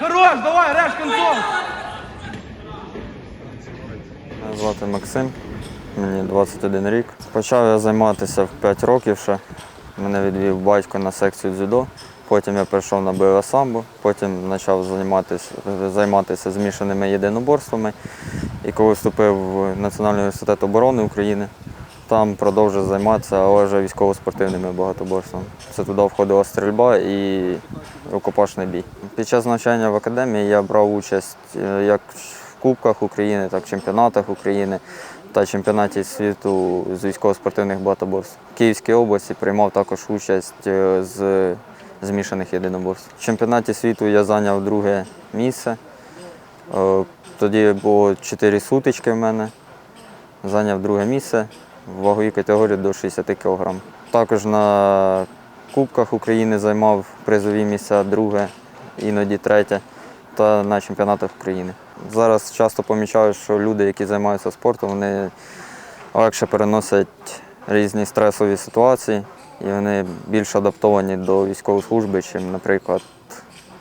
Хорош, давай, реш концом! Мене звати Максим, мені 21 рік. Почав я займатися в 5 років ще. Мене відвів батько на секцію дзюдо. Потім я перейшов на бойове самбо, потім почав займатися, займатися змішаними єдиноборствами. І коли вступив в Національний університет оборони України, там продовжив займатися, але вже військово-спортивними багатоборствами. Це туди входила стрільба і рукопашний бій. Під час навчання в академії я брав участь е, як в Кубках України, так і в чемпіонатах України та чемпіонаті світу з військово-спортивних багатоборств. В Київській області приймав також участь е, з змішаних єдиноборств. В чемпіонаті світу я зайняв друге місце. Е, Тоді було чотири сутички в мене. Зайняв друге місце в ваговій категорії до 60 кг. Також на Кубках України займав призові місця друге, іноді третє, та на чемпіонатах України. Зараз часто помічаю, що люди, які займаються спортом, вони легше переносять різні стресові ситуації і вони більш адаптовані до військової служби, ніж, наприклад,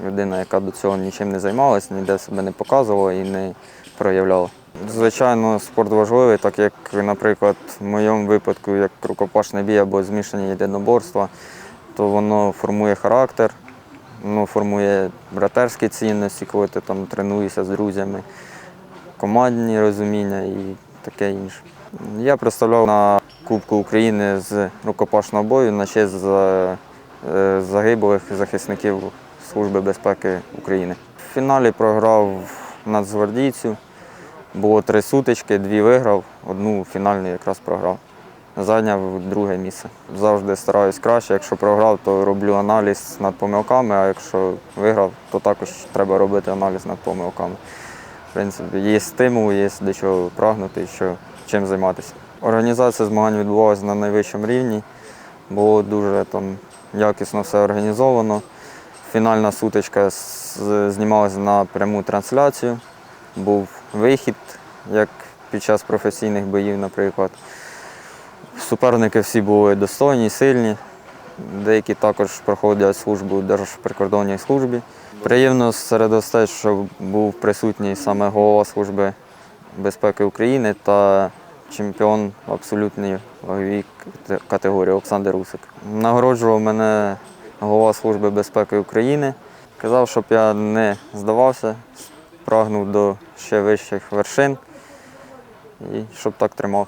людина, яка до цього нічим не займалася, ніде себе не показувала і не проявляла. Звичайно, спорт важливий, так як, наприклад, в моєму випадку, як рукопашний бій або змішані єдиноборства, то воно формує характер, воно формує братерські цінності, коли ти там тренуєшся з друзями, командні розуміння і таке інше. Я представляв на Кубку України з рукопашного бою на честь за- е, загиблих захисників Служби безпеки України. В фіналі програв нацгвардійцю. Було три сутички, дві виграв, одну фінальну якраз програв. Зайняв друге місце. Завжди стараюсь краще. Якщо програв, то роблю аналіз над помилками, а якщо виграв, то також треба робити аналіз над помилками. В принципі, є стимул, є до чого прагнути, що, чим займатися. Організація змагань відбувалася на найвищому рівні, було дуже там, якісно все організовано. Фінальна сутичка знімалася на пряму трансляцію. Був вихід, як під час професійних боїв, наприклад. Суперники всі були достойні, сильні. Деякі також проходять службу в Держприкордонній службі. Приємно серед гостей, що був присутній саме голова Служби безпеки України та чемпіон в абсолютній ваговій категорії Олександр Русик. Нагороджував мене голова Служби безпеки України. Казав, щоб я не здавався, прагнув до ще вищих вершин і щоб так тримав.